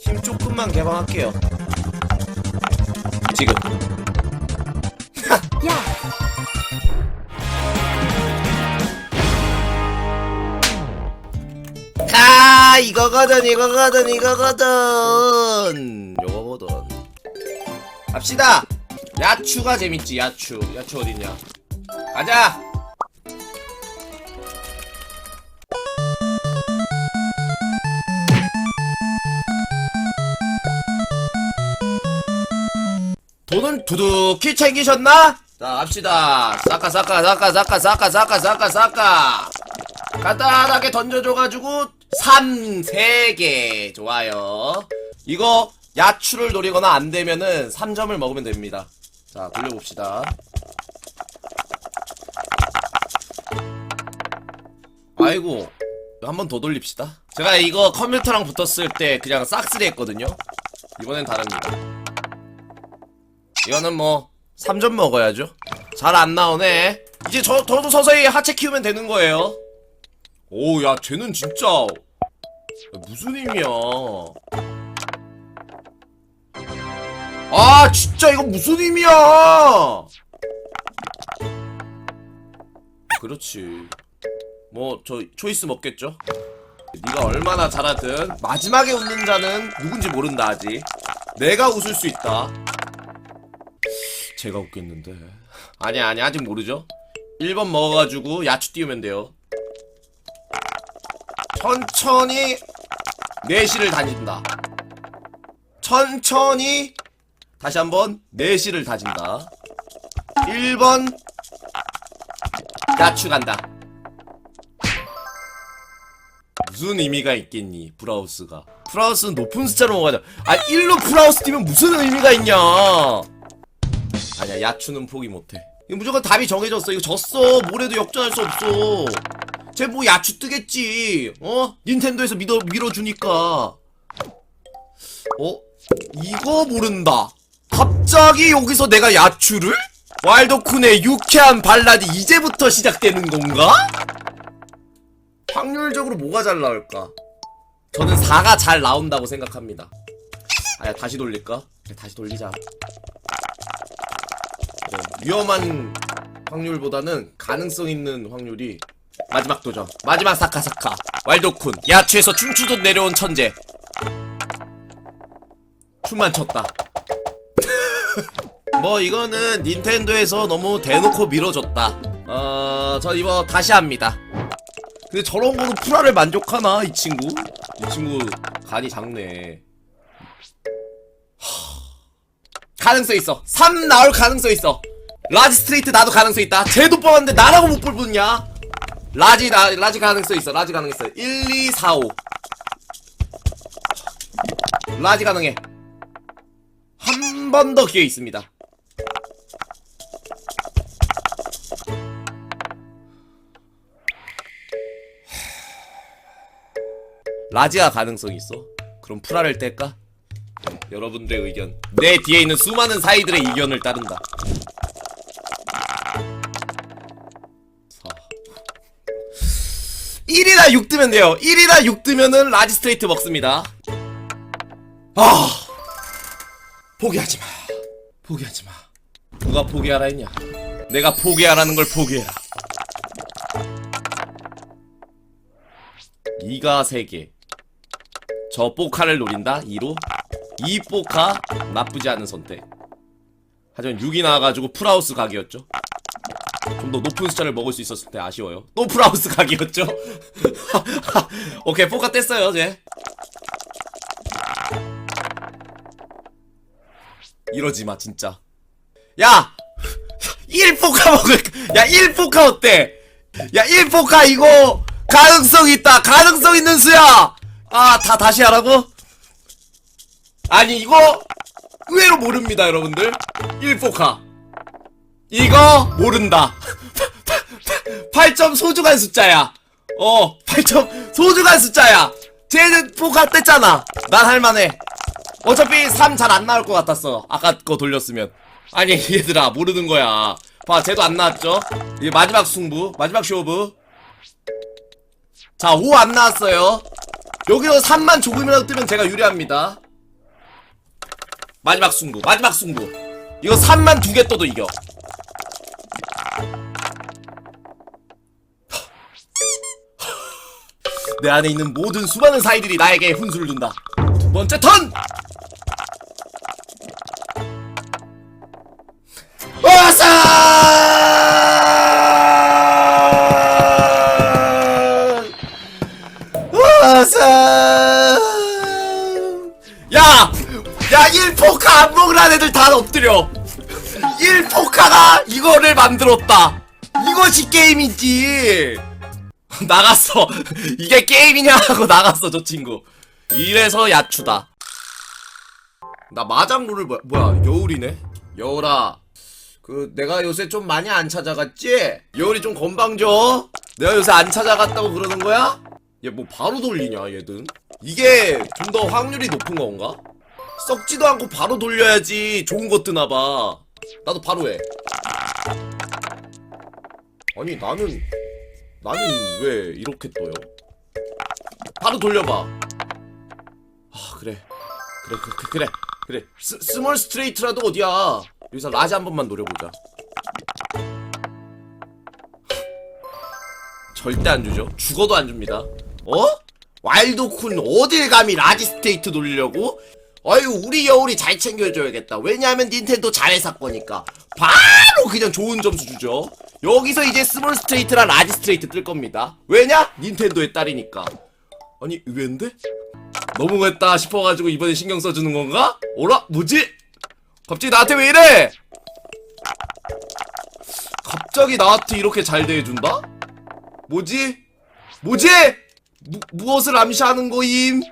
힘 조금만 개방할게요. 지금. 야, 아 이거거든 이거거든 이거거든. 요거거든. 갑시다. 야추가 재밌지 야추. 야추 어딨냐. 가자 돈은 두둑히 챙기셨나? 자, 갑시다. 싸까, 싸까, 싸까, 싸까, 싸까, 싸까, 싸까, 싸까. 간단하게 던져줘가지고, 3, 3개. 좋아요. 이거, 야추를 노리거나 안 되면은 3점을 먹으면 됩니다. 자, 돌려봅시다. 아이고. 한 번 더 돌립시다. 제가 이거 컴퓨터랑 붙었을 때 그냥 싹쓸이 했거든요. 이번엔 다릅니다. 이거는 뭐 3점 먹어야죠 잘 안 나오네 이제 저, 저도 서서히 하체 키우면 되는 거예요 오, 야, 쟤는 진짜 야, 무슨 의미야? 아, 진짜 이거 무슨 의미야? 그렇지. 뭐 저 초이스 먹겠죠? 네가 얼마나 잘하든 마지막에 웃는 자는 누군지 모른다 아직. 내가 웃을 수 있다. 제가 웃겠는데. 아니 아니 아직 모르죠? 1번 먹어가지고 야추 띄우면 돼요. 천천히 내시를 다진다. 천천히 다시 한번 내시를 다진다. 1번 야추 간다. 무슨 의미가 있겠니, 브라우스가. 프라우스는 높은 숫자로 먹어야 돼. 아, 1로 프라우스 뛰면 무슨 의미가 있냐. 아니야, 야추는 포기 못해. 이거 무조건 답이 정해졌어. 이거 졌어. 뭐래도 역전할 수 없어. 쟤 뭐 야추 뜨겠지. 어? 닌텐도에서 믿어, 밀어주니까. 어? 이거 모른다. 갑자기 여기서 내가 야추를? 와일드쿤의 유쾌한 발라드 이제부터 시작되는 건가? 확률적으로 뭐가 잘 나올까? 저는 4가 잘 나온다고 생각합니다. 아야, 다시 돌릴까? 다시 돌리자. 그래, 위험한 확률보다는 가능성 있는 확률이 마지막 도전. 마지막 사카사카. 왈도쿤. 야추에서 춤추듯 내려온 천재. 춤만 췄다. 뭐 이거는 닌텐도에서 너무 대놓고 밀어줬다. 어저 이거 다시 합니다. 근데 저런 거로 프라를 만족하나 이 친구? 이 친구 간이 작네. 하... 가능성 있어. 3 나올 가능성 있어. 라지 스트레이트 나도 가능성 있다. 쟤도 뽑았는데 나라고 못 뽑았냐? 라지 나, 라지 가능성 있어. 라지 가능성 있어. 1 2 4 5 라지 가능해. 한 번 더 기회 있습니다. 라지가 가능성이 있어? 그럼 프라를 뗄까? 여러분들의 의견. 내 뒤에 있는 수많은 사이들의 의견을 따른다. 1이나 6 뜨면 돼요. 1이나 6 뜨면은 라지 스트레이트 먹습니다. 아. 포기하지마. 포기하지마. 누가 포기하라 했냐? 내가 포기하라는 걸 포기해라. 2가 3개. 저 뽀카를 노린다. 2로 2 뽀카 나쁘지 않은 선택 하지만 6이 나와가지고 풀하우스 각이었죠 좀 더 높은 숫자를 먹을 수 있었을 때 아쉬워요. 또 프라우스 각이었죠? 오케이, 포카 뗐어요, 쟤. 이러지 마, 진짜. 야! 1포카 먹을, 야, 1포카 어때? 야, 1포카 이거, 가능성 있다! 가능성 있는 수야! 아, 다 다시 하라고? 아니, 이거, 의외로 모릅니다, 여러분들. 1포카. 이거 모른다. 8점 소중한 숫자야. 어, 8점 소중한 숫자야. 쟤는 포카 뗐잖아. 난 할만해. 어차피 3 잘 안 나올 것 같았어. 아까 거 돌렸으면. 아니, 얘들아, 모르는 거야. 봐, 쟤도 안 나왔죠? 이제 마지막 승부, 마지막 쇼부. 자, 5 안 나왔어요. 여기서 3만 조금이라도 뜨면 제가 유리합니다. 마지막 승부 마지막 승부. 이거 3만 두 개 떠도 이겨. 내 안에 있는 모든 수많은 사이들이 나에게 훈수를 둔다. 두 번째 턴 안 먹으라는 애들 다 엎드려. 1포카가 이거를 만들었다. 이것이 게임이지. 나갔어. 이게 게임이냐 하고 나갔어 저 친구. 이래서 야추다. 나 마장룰을 뭐야, 뭐야 여울이네? 여울아 그 내가 요새 좀 많이 안 찾아갔지? 여울이 좀 건방 져. 내가 요새 안 찾아갔다고 그러는 거야? 얘 뭐 바로 돌리냐 얘든? 이게 좀 더 확률이 높은 건가? 썩지도 않고 바로 돌려야지. 좋은 거 뜨나봐. 나도 바로 해. 아니 나는 나는 왜 이렇게 떠요? 바로 돌려봐. 아 그래. 그래 그래 그래 그래. 그래. 스, 스몰 스트레이트라도 어디야? 여기서 라지 한 번만 노려보자. 절대 안 주죠. 죽어도 안 줍니다. 어? 와일드쿤 어딜 감히 라지 스테이트 돌리려고? 아유 우리 여울이 잘 챙겨줘야겠다 왜냐하면 닌텐도 잘해서 거니까 바로 그냥 좋은 점수 주죠 여기서 이제 스몰 스트레이트랑 라지 스트레이트 뜰 겁니다 왜냐? 닌텐도의 딸이니까 아니 의외인데? 너무했다 싶어가지고 이번에 신경 써주는 건가? 어라? 뭐지? 갑자기 나한테 왜 이래? 갑자기 나한테 이렇게 잘 대해준다? 뭐지? 뭐지? 무, 무엇을 암시하는 거임?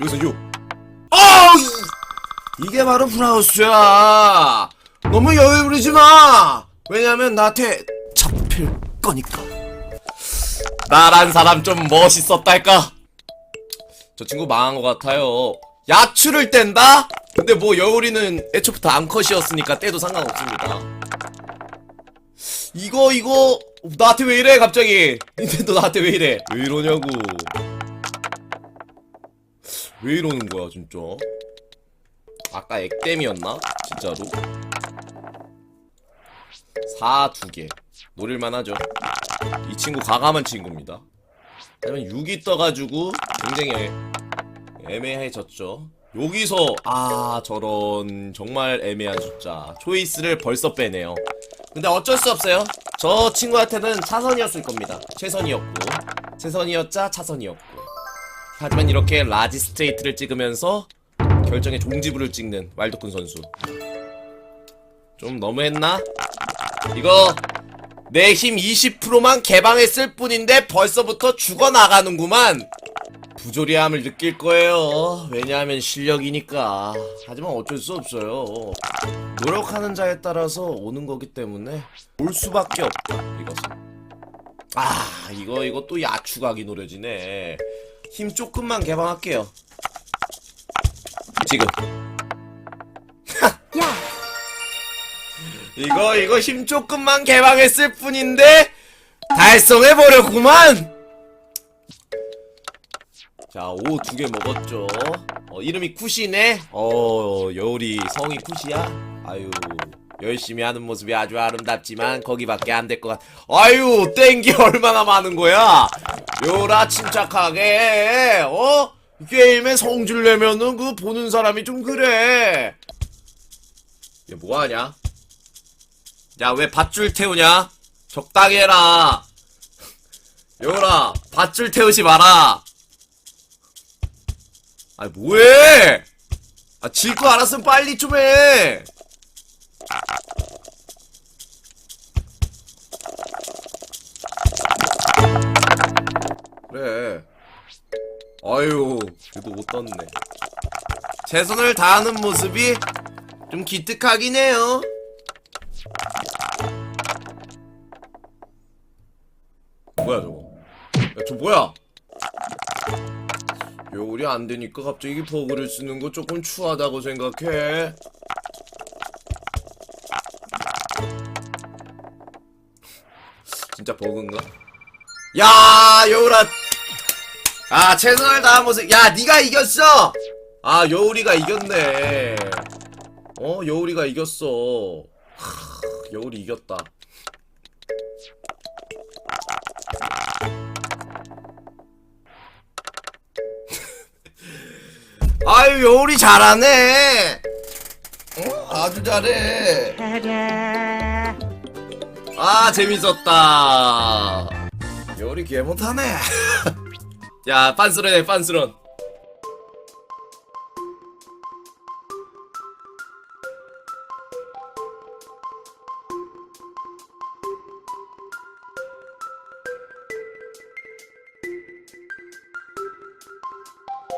여기서 6 어! 이- 이게 바로 프라우스야. 너무 여유 부리지 마. 왜냐면 나한테 잡힐 거니까. 나란 사람 좀 멋있었달까? 저 친구 망한 것 같아요. 야추를 뗀다? 근데 뭐 여울이는 애초부터 암컷이었으니까 떼도 상관없습니다. 이거 이거 나한테 왜 이래 갑자기? 닌텐도 나한테 왜 이래? 왜 이러냐고 왜 이러는 거야 진짜? 아까 액땜이었나? 진짜로? 4 2개. 노릴만 하죠. 이 친구 과감한 친구입니다. 하지만 6이 떠가지고 굉장히 애매해졌죠. 여기서 아 저런 정말 애매한 숫자. 초이스를 벌써 빼네요. 근데 어쩔 수 없어요. 저 친구한테는 차선이었을 겁니다. 최선이었고. 최선이었자 차선이었고 하지만 이렇게 라지 스트레이트를 찍으면서 결정의 종지부를 찍는 왈도쿤 선수. 좀 너무했나? 이거 내 힘 20%만 개방했을 뿐인데 벌써부터 죽어나가는구만. 부조리함을 느낄 거예요. 왜냐하면 실력이니까. 하지만 어쩔 수 없어요. 노력하는 자에 따라서 오는 거기 때문에 올 수밖에 없다 이것은. 아 이거 이거 또 야추각이 노려지네 힘 조금만 개방할게요 지금 야, 이거 이거 힘 조금만 개방했을 뿐인데 달성해 버렸구만 자, 오 두 개 먹었죠. 어, 이름이 쿠시네. 어, 여울이 성이 쿠시야. 아유, 열심히 하는 모습이 아주 아름답지만 거기밖에 안 될 것 같. 아유, 땡기 얼마나 많은 거야. 여울아 침착하게. 어? 게임에 성질 내면은 그 보는 사람이 좀 그래. 얘 뭐하냐? 야, 왜 밧줄 태우냐? 적당히 해라. 여울아, 밧줄 태우지 마라. 아 뭐해? 아 질 거 알았으면 빨리 좀 해. 아유, 그래도 못 떴네. 최선을 다하는 모습이 좀 기특하긴 해요. 뭐야 저거? 야, 저 뭐야? 요리 안 되니까 갑자기 버그를 쓰는 거 조금 추하다고 생각해. 진짜 버그인가? 야, 여울 아. 아, 최선을 다한 모습. 야, 네가 이겼어. 아 여울이가 이겼네 어 여울이가 이겼어 하, 여울이 이겼다 아유 여울이 잘하네 어? 아주 잘해 아 재밌었다 여울이 개 못하네 야 빤스런해 빤스런